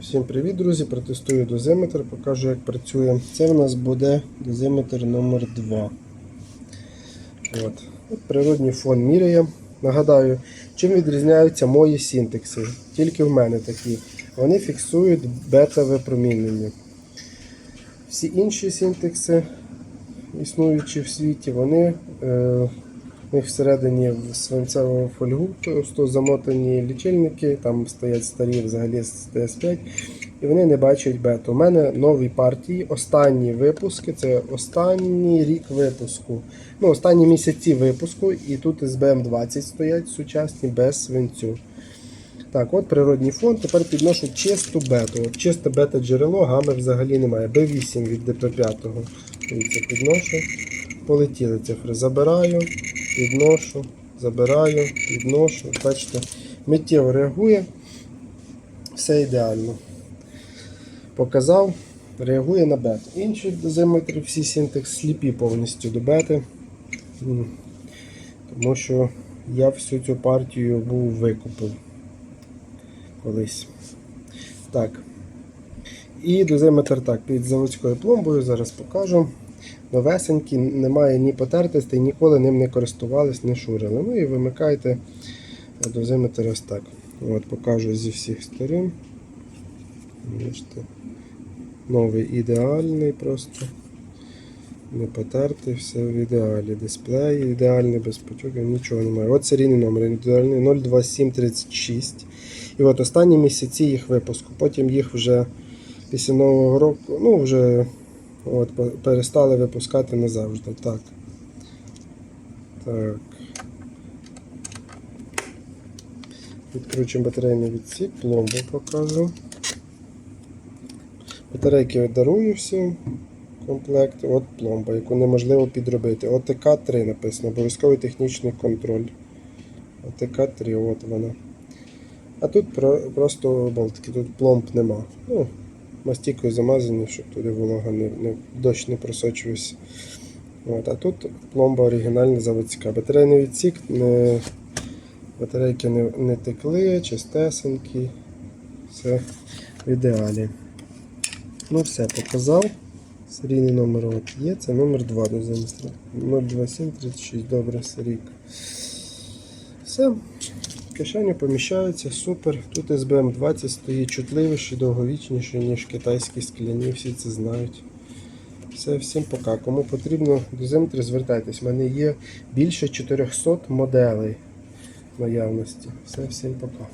Всім привіт, друзі! Протестую дозиметр, покажу, як працює. Це в нас буде дозиметр номер 2 От. Природній фон міряє. Нагадаю, чим відрізняються мої синтекси. Тільки в мене такі. Вони фіксують бета-випромінення. Всі інші синтекси, існуючі в світі, вони е, них всередині в свинцеву фольгу просто замотані лічильники, там стоять старі взагалі з ТС5, і вони не бачать бету. У мене нові партії, останні випуски, це останній рік випуску. Ну, останні місяці випуску, і тут СБМ-20 стоять сучасні без свинцю. Так, от природній фон. Тепер підношу чисту бету. От Чисте бета джерело, гами взагалі немає. B8 від ДП5. Дивіться, підношу. Полетіли цифри. Забираю, підношу, забираю, підношу. Бачите, миттєво реагує. Все ідеально. Показав, реагує на бету. Інші дозиметри, всі синтекс сліпі повністю до бети. Тому що я всю цю партію був викупив колись. Так. І дозиметр так, під заводською пломбою, зараз покажу. Новесенький, немає ні потертостей, ніколи ним не користувались, не шурили. Ну і вимикайте дозиметр ось так. От, покажу зі всіх сторін. Бачите. Новий ідеальний просто. Не потертий, все в ідеалі. Дисплей ідеальний, без потюків, нічого немає. От серійний номер індивідуальний 02736. І от останні місяці їх випуску. Потім їх вже після Нового року, ну вже от, перестали випускати назавжди. Так. Так. Відкручуємо батарейний відсік, пломбу покажу. Батарейки дарую всім комплект. От пломба, яку неможливо підробити. ОТК-3 написано, обов'язковий технічний контроль. ОТК-3, от вона. А тут про, просто болтики, тут пломб нема. Ну, мастікою замазані, щоб туди волога не, не, дощ не просочувався. От, а тут пломба оригінальна заводська. Батарейний відсік, не, батарейки не, не текли, чистесенькі. Все в ідеалі. Ну все, показав. Серійний номер от є, це номер 2 до замістра. 02736, добре, серійка. Все. Кишеню поміщається, супер. Тут СБМ-20 стоїть чутливіший, довговічніший, ніж китайські скляні, всі це знають. Все, всім пока. Кому потрібно дозиметри, звертайтесь. У мене є більше 400 моделей наявності. Все, всім пока.